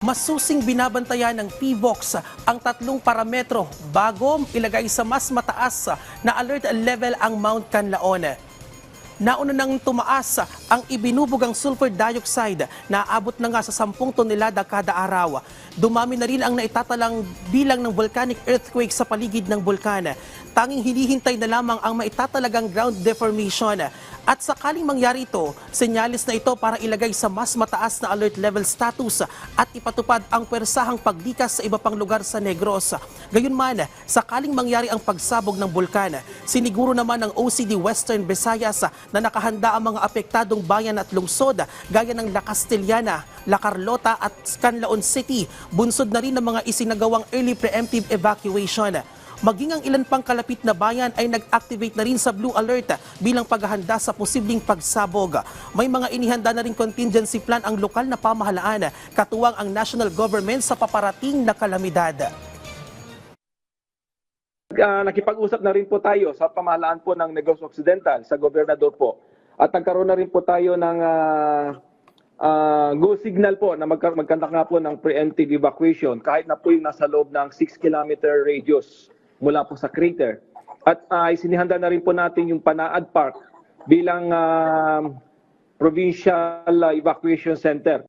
Masusing binabantayan ng PVOX ang tatlong parametro bago ilagay sa mas mataas na alert level ang Mount Canlaon. Nauna nang tumaas ang ibinubugang sulfur dioxide na aabot na nga sa 10 tonelada kada araw. Dumami na rin ang naitatalang bilang ng volcanic earthquake sa paligid ng bulkan. Tanging hinihintay na lamang ang maitatalagang ground deformation. At sakaling mangyari ito, senyalis na ito para ilagay sa mas mataas na alert level status at ipatupad ang pwersahang paglikas sa iba pang lugar sa Negros. Gayunman, sakaling mangyari ang pagsabog ng bulkan, siniguro naman ng OCD Western Visayas na nakahanda ang mga apektadong bayan at lungsod gaya ng La Castellana, La Carlota at Canlaon City. Bunsod na rin ng mga isinagawang early preemptive evacuation. Maging ang ilan pang kalapit na bayan ay nag-activate na rin sa Blue Alert bilang paghahanda sa posibleng pagsabog. May mga inihanda na rin contingency plan ang lokal na pamahalaan, katuwang ang national government sa paparating na kalamidad. Ah, nakipag-usap na rin po tayo sa pamahalaan po ng Negros Occidental, sa gobernador po. At nagkaroon na rin po tayo ng ah, ah, go signal po na magka- magkandak nga po ng preemptive evacuation kahit na po yung nasa loob ng 6 kilometer radius mula po sa crater. At uh, isinihanda na rin po natin yung Panaad Park bilang ah, provincial ah, evacuation center